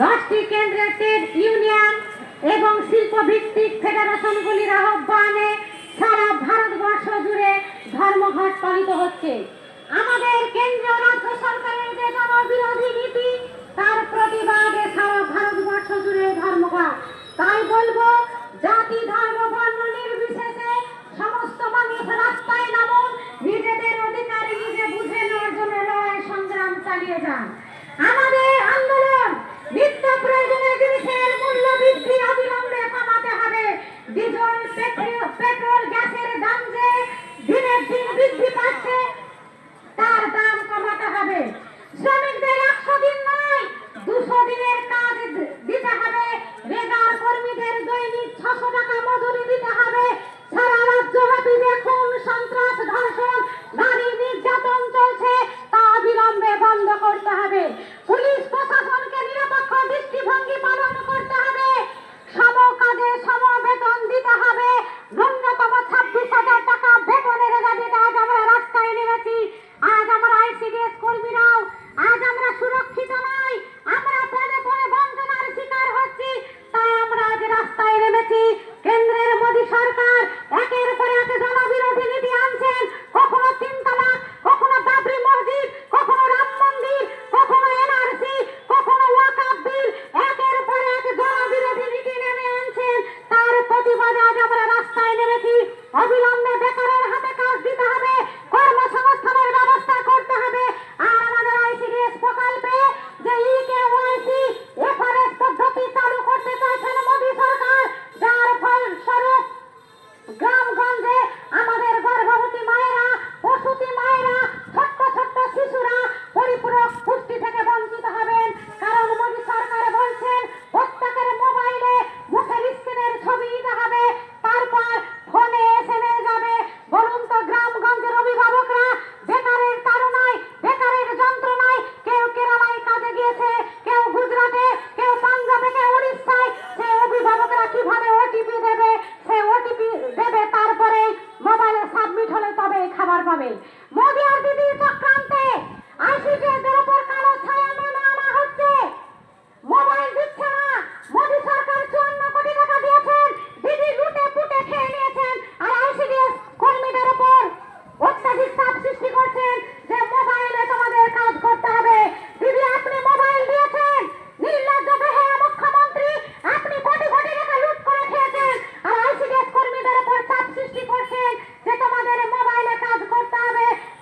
দশটি কেন্দ্রের trade union এবং শিল্প ভিত্তিক ফেডারেশনগুলির আহ্বানে সারা ভারতবর্ষ জুড়ে ধর্মঘট পালিত হচ্ছে। আমাদের কেন্দ্রীয় রাজ্য সরকারের যে জনবিরোধী নীতি, তার প্রতিবাদে সারা ভারতবর্ষ জুড়ে ধর্মঘট। তাই বলব, জাতি, ধর্ম, বর্ণ নির্বিশেষে সমস্ত মানুষ রাস্তায় নামুন, নিজেদের অধিকার নিজে বুঝে নেওয়ার জন্য লড়াই, সংগ্রাম চালিয়ে যান। বৃদ্ধি পাচ্ছে তার দাম কমাতে হবে। শ্রমিকদের একশো দিন নয়, দুশো দিনের কাজ দিতে হবে। বেকার কর্মীদের দৈনিক ছশো টাকা মজুরি কীভাবে ওটিপি দেবে, সে ওটিপি দেবে, তারপরে মোবাইলে সাবমিট হলে তবে খাবার পাবে। মোদি আর দিদি চক্রান্তে আইসিসি で。